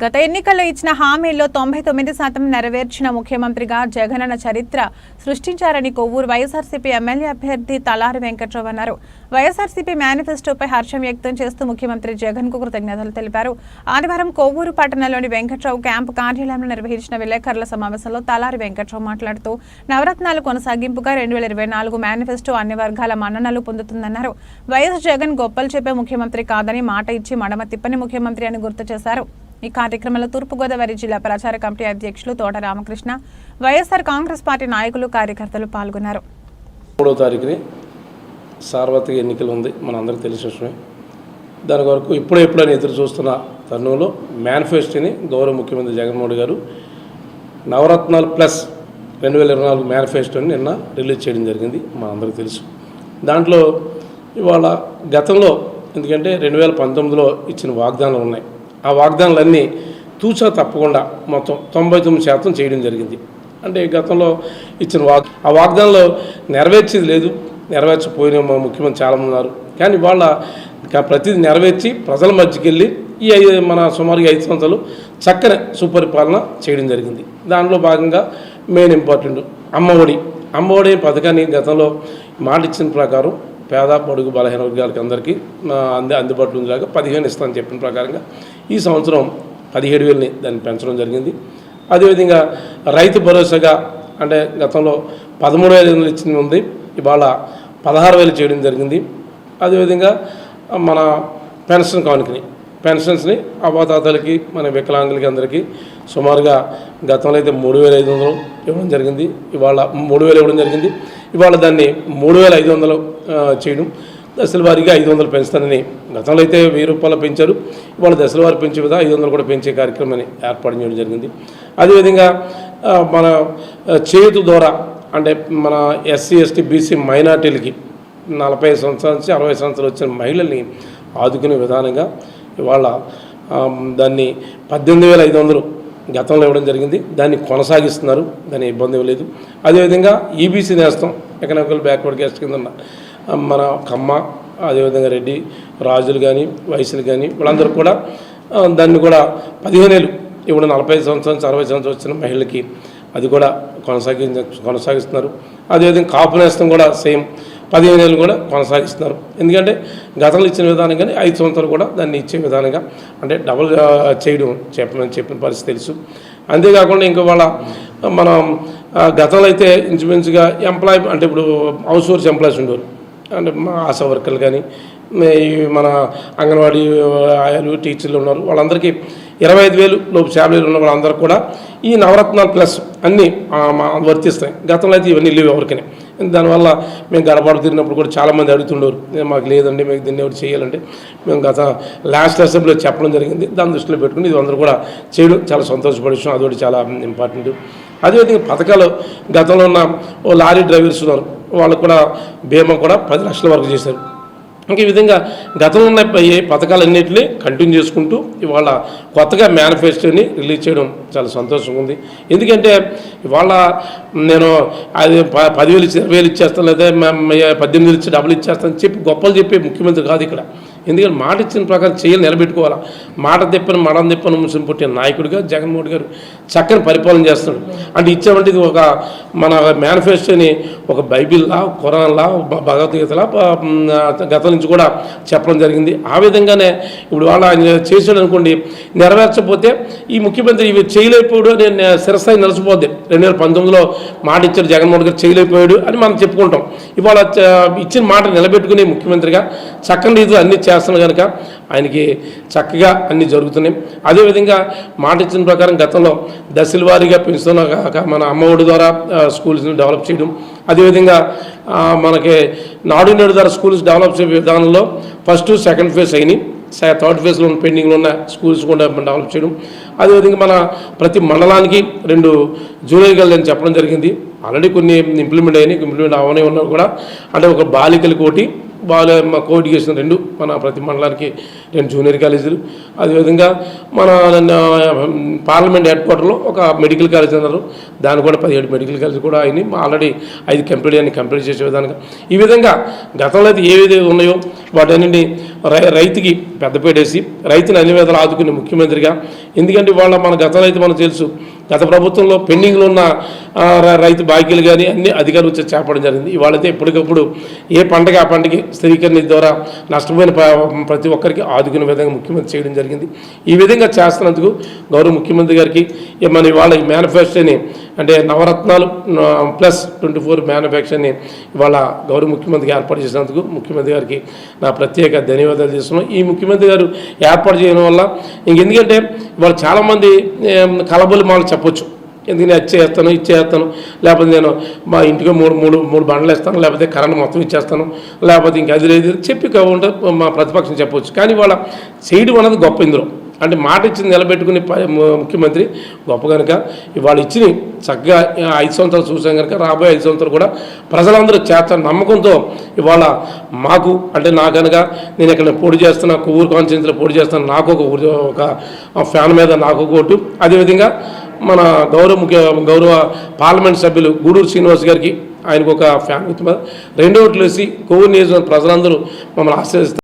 గత ఎన్నికల్లో ఇచ్చిన హామీల్లో తొంభై తొమ్మిది శాతం నెరవేర్చిన ముఖ్యమంత్రిగా జగనన్న చరిత్ర సృష్టించారని కొవ్వూరు వైఎస్ఆర్సీపీ ఎమ్మెల్యే అభ్యర్థి తలారి వెంకట్రావు అన్నారు. వైఎస్ఆర్సీపీ మేనిఫెస్టోపై హర్షం వ్యక్తం చేస్తూ ముఖ్యమంత్రి జగన్కు కృతజ్ఞతలు తెలిపారు. ఆదివారం కొవ్వూరు పట్టణంలోని వెంకట్రావు క్యాంపు కార్యాలయంలో నిర్వహించిన విలేకరుల సమావేశంలో తలారి వెంకట్రావు మాట్లాడుతూ నవరత్నాలు కొనసాగింపుగా రెండు వేల ఇరవై నాలుగు మేనిఫెస్టో అన్ని వర్గాల మన్ననలు పొందుతుందన్నారు. వైఎస్ జగన్ గొప్పలు చెప్పే ముఖ్యమంత్రి కాదని మాట ఇచ్చి మడమ తిప్పని ముఖ్యమంత్రి అని గుర్తు చేశారు. ఈ కార్యక్రమంలో తూర్పుగోదావరి జిల్లా ప్రచార కమిటీ అధ్యక్షులు తోట రామకృష్ణ వైఎస్ఆర్ కాంగ్రెస్ పార్టీ నాయకులు కార్యకర్తలు పాల్గొన్నారు. మూడవ తారీఖుని సార్వత్రిక ఎన్నికలు ఉంది మన అందరికీ విషయమే. దాని వరకు ఇప్పుడే ఎప్పుడైనా ఎదురు చూస్తున్న తరుణంలో మేనిఫెస్టోని గౌరవ ముఖ్యమంత్రి జగన్మోహన్ గారు నవరత్నాలు ప్లస్ రెండు వేల ఇరవై నాలుగు మేనిఫెస్టోని నిన్న రిలీజ్ చేయడం జరిగింది మన అందరికీ తెలుసు. దాంట్లో ఇవాళ గతంలో ఎందుకంటే రెండు వేల పంతొమ్మిదిలో ఇచ్చిన వాగ్దానాలు ఉన్నాయి. ఆ వాగ్దానాలన్నీ తూచా తప్పకుండా మొత్తం తొంభై తొమ్మిది శాతం చేయడం జరిగింది. అంటే గతంలో ఇచ్చిన వాగ్ ఆ వాగ్దానంలో నెరవేర్చేది లేదు. నెరవేర్చపోయిన మా ముఖ్యమంత్రి చాలామంది ఉన్నారు. కానీ వాళ్ళ ప్రతిదీ నెరవేర్చి ప్రజల మధ్యకి వెళ్ళి ఈ ఐదు మన సుమారుగా ఐదు సంవత్సరాలు చక్కని సుపరిపాలన చేయడం జరిగింది. దానిలో భాగంగా మెయిన్ ఇంపార్టెంట్ అమ్మఒడి. అమ్మఒడి పథకాన్ని గతంలో మాట ఇచ్చిన ప్రకారం పేద పొడుగు బలహీన వర్గాలకి అందరికీ అంది అందుబాటులో ఉండేలాగా పదిహేను ఇస్తానని చెప్పిన ప్రకారంగా ఈ సంవత్సరం పదిహేడు వేలని దాన్ని పెంచడం జరిగింది. అదేవిధంగా రైతు భరోసాగా అంటే గతంలో పదమూడు వేల ఎనిమిది వందలు ఇచ్చింది ఉంది ఇవాళ పదహారు వేలు చేయడం జరిగింది. అదేవిధంగా మన పెన్షన్ కానుకని పెన్షన్స్ని అవాతాతలకి మన వికలాంగులకి అందరికీ సుమారుగా గతంలో అయితే మూడు వేల ఐదు వందలు ఇవ్వడం జరిగింది ఇవాళ మూడు వేలు ఇవ్వడం జరిగింది. ఇవాళ దాన్ని మూడు వేల ఐదు వందలు చేయడం. దశల వారీగా ఐదు వందలు పెంచుతానని. గతంలో అయితే వెయ్యి రూపాయలు పెంచారు. ఇవాళ దశల వారు పెంచే విధంగా ఐదు వందలు కూడా పెంచే కార్యక్రమాన్ని ఏర్పాటు చేయడం జరిగింది. అదేవిధంగా మన చేతు ద్వారా అంటే మన ఎస్సీ ఎస్టీ బీసీ మైనార్టీలకి నలభై సంవత్సరాల నుంచి అరవై సంవత్సరాలు వచ్చిన మహిళల్ని ఆదుకునే విధానంగా ఇవాళ దాన్ని పద్దెనిమిది వేల ఐదు వందలు గతంలో ఇవ్వడం జరిగింది. దాన్ని కొనసాగిస్తున్నారు. దాని ఇబ్బంది ఏమీ లేదు. అదేవిధంగా ఈబీసీ నేస్తం ఎకనామికల్ బ్యాక్వర్డ్ క్యాస్ట్ కింద మన కమ్మ అదేవిధంగా రెడ్డి రాజులు కానీ వయసులు కానీ వాళ్ళందరూ కూడా దాన్ని కూడా పదిహేను ఇప్పుడు నలభై సంవత్సరాల నుంచి అరవై సంవత్సరాలు వచ్చిన మహిళలకి అది కూడా కొనసాగి కొనసాగిస్తున్నారు. అదేవిధంగా కాపు నేస్తం కూడా సేమ్ పదిహేను ఏళ్ళు కూడా కొనసాగిస్తున్నారు. ఎందుకంటే గతంలో ఇచ్చిన విధానం కానీ ఐదు సంవత్సరాలు కూడా దాన్ని ఇచ్చే విధానంగా అంటే డబుల్ చేయడం చెప్పమని చెప్పిన పరిస్థితి తెలుసు. అంతేకాకుండా ఇంకా వాళ్ళ మనం గతంలో అయితే ఇంచుమించుగా ఎంప్లాయ్ అంటే ఇప్పుడు హౌస్ హోల్స్ ఎంప్లాయీస్ ఉండేవారు అంటే మా ఆశా వర్కర్లు కానీ మన అంగన్వాడీ ఆయాలు టీచర్లు ఉన్నారు. వాళ్ళందరికీ ఇరవై ఐదు వేలు లోపు శాలరీలు ఉన్న వాళ్ళందరూ కూడా ఈ నవరత్నాలు ప్లస్ అన్నీ మా వర్తిస్తాయి. గతంలో అయితే ఇవన్నీ లేవు ఎవరికైనా. దానివల్ల మేము గడపాడు తిరిగినప్పుడు కూడా చాలామంది అడుగుతుండేవారు మాకు లేదండి మీకు దీన్ని ఎవరు చేయాలంటే? మేము గత లాస్ట్ అసెంబ్లీలో చెప్పడం జరిగింది. దాని దృష్టిలో పెట్టుకుని ఇది అందరూ కూడా చేయడం చాలా సంతోషపడి విషయం. అదొకటి చాలా ఇంపార్టెంట్. అదేవిధంగా పథకాలు గతంలో ఉన్న ఓ లారీ డ్రైవర్స్ ఉన్నారు. వాళ్ళకు కూడా బీమా కూడా పది లక్షల వరకు చేశారు. ఇంకా ఈ విధంగా గతంలో ఉన్న ఏ పథకాలన్నింటినీ కంటిన్యూ చేసుకుంటూ ఇవాళ కొత్తగా మేనిఫెస్టోని రిలీజ్ చేయడం చాలా సంతోషంగా ఉంది. ఎందుకంటే ఇవాళ నేను అది ప పదివేలు ఇచ్చి ఇరవై వేలు ఇచ్చేస్తాను లేదా పద్దెనిమిది వేలు ఇచ్చి డబ్బులు ఇచ్చేస్తాను చెప్పి గొప్పలు చెప్పే ముఖ్యమంత్రి కాదు ఇక్కడ. ఎందుకంటే మాట ఇచ్చిన ప్రకారం చేయాలి నిలబెట్టుకోవాలా. మాట తిప్పని మడం తిప్పని ముస్లిం పుట్టిన నాయకుడిగా జగన్మోహన్ గారు చక్కని పరిపాలన చేస్తున్నాడు. అంటే ఇచ్చేవంటిది ఒక మన మేనిఫెస్టోని ఒక బైబిల్లా ఖురాన్లా భగవద్గీతలా గత నుంచి కూడా చెప్పడం జరిగింది. ఆ విధంగానే ఇప్పుడు వాళ్ళ ఆయన చేసాడు అనుకోండి నెరవేర్చకపోతే ఈ ముఖ్యమంత్రి ఇవి చేయలేకపోయాడు నేను శిరస్థాయి నిలిచిపోద్ది రెండు వేల పంతొమ్మిదిలో మాట ఇచ్చాడు జగన్మోహన్ గారు చేయలేకపోయాడు అని మనం చెప్పుకుంటాం. ఇవాళ ఇచ్చిన మాట నిలబెట్టుకునే ముఖ్యమంత్రిగా చక్కని రీతిలో అన్ని చేస్తున్న కనుక ఆయనకి చక్కగా అన్నీ జరుగుతున్నాయి. అదేవిధంగా మాట ఇచ్చిన ప్రకారం గతంలో దశల వారీగా పెంచుతున్న కాక మన అమ్మఒడి ద్వారా స్కూల్స్ని డెవలప్ చేయడం. అదేవిధంగా మనకి నాడు నేడు ద్వారా స్కూల్స్ డెవలప్ చేసే విధానంలో ఫస్ట్ సెకండ్ ఫేజ్ అయినాయి. థర్డ్ ఫేజ్లో ఉన్న పెండింగ్లో ఉన్న స్కూల్స్ కూడా డెవలప్ చేయడం. అదేవిధంగా మన ప్రతి మండలానికి రెండు జూనియర్ గల్ అని చెప్పడం జరిగింది. ఆల్రెడీ కొన్ని ఇంప్లిమెంట్ అయినాయి ఇంప్లిమెంట్ అవనే ఉన్నా కూడా. అంటే ఒక బాలికల ఒకటి బాలే మా కోవిడ్ రెండు మన ప్రతి మండలానికి రెండు జూనియర్ కాలేజీలు. అదేవిధంగా మన పార్లమెంట్ హెడ్ క్వార్టర్లో ఒక మెడికల్ కాలేజ్ అన్నారు. దాని కూడా పదిహేడు మెడికల్ కాలేజ్ కూడా అయినాయి. ఆల్రెడీ ఐదు కంప్లీట్ అని కంప్లీట్ చేసే విధానంగా. ఈ విధంగా గతంలో అయితే ఏవైతే ఉన్నాయో వాటన్నింటినీ రై రైతుకి పెద్దపేటేసి రైతుని అన్ని విధాలు ఆదుకునే ముఖ్యమంత్రిగా. ఎందుకంటే వాళ్ళ మన గతంలో అయితే మనకు తెలుసు గత ప్రభుత్వంలో పెండింగ్లో ఉన్న రైతు బాకీలు కానీ అన్ని అధికారులు వచ్చి చేపడం జరిగింది. ఇవాళైతే ఎప్పటికప్పుడు ఏ పంటకి ఆ పంటకి స్థిరీకరణ ద్వారా నష్టపోయిన ప్రతి ఒక్కరికి ఆదుకునే విధంగా ముఖ్యమంత్రి చేయడం జరిగింది. ఈ విధంగా చేస్తున్నందుకు గౌరవ ముఖ్యమంత్రి గారికి మన ఇవాళ ఈ మేనిఫెస్టోని అంటే నవరత్నాలు ప్లస్ ట్వంటీ ఫోర్ మేనిఫెస్టోని ఇవాళ గౌరవ ముఖ్యమంత్రికి ఏర్పాటు చేసినందుకు ముఖ్యమంత్రి గారికి నా ప్రత్యేక ధన్యవాదాలు చేస్తున్నాం ఈ ముఖ్యమంత్రి గారు ఏర్పాటు చేయడం వల్ల ఇంకెందుకంటే వాళ్ళు చాలామంది కలబులు కలబోలు చెప్పొచ్చు. ఎందుకు నేను చేస్తాను ఇచ్చేస్తాను లేకపోతే నేను మా ఇంటికి మూడు మూడు మూడు బండ్లు ఇస్తాను లేకపోతే కరెంట్ మొత్తం ఇచ్చేస్తాను లేకపోతే ఇంకా అది లేదు చెప్పి కాకుండా మా ప్రతిపక్షం చెప్పవచ్చు కానీ వాళ్ళ చేయడం అనేది గొప్ప ఇందులో. అంటే మాట ఇచ్చింది నిలబెట్టుకుని ప- ముఖ్యమంత్రి గొప్ప కనుక ఇవాళ ఇచ్చిన చక్కగా ఐదు సంవత్సరాలు చూసాం కనుక రాబోయే ఐదు సంవత్సరాలు కూడా ప్రజలందరూ చేత నమ్మకంతో ఇవాళ మాకు అంటే నా కనుక నేను ఇక్కడ పోటీ చేస్తున్నా ఊరు కాన్స్టిట్యూన్సీలో పోటీ చేస్తాను నాకు ఒక ఒక ఫ్యాన్ మీద నాకు ఒక ఓటు. అదేవిధంగా మన గౌరవ ముఖ్య గౌరవ పార్లమెంట్ సభ్యులు గూడూరు శ్రీనివాస్ గారికి ఆయనకు ఒక ఫ్యాన్ గుర్తు. రెండు ఓట్లు వేసి కొవ్వూరు నియోజకవర్గ ప్రజలందరూ మమ్మల్ని ఆశ్రయిస్తారు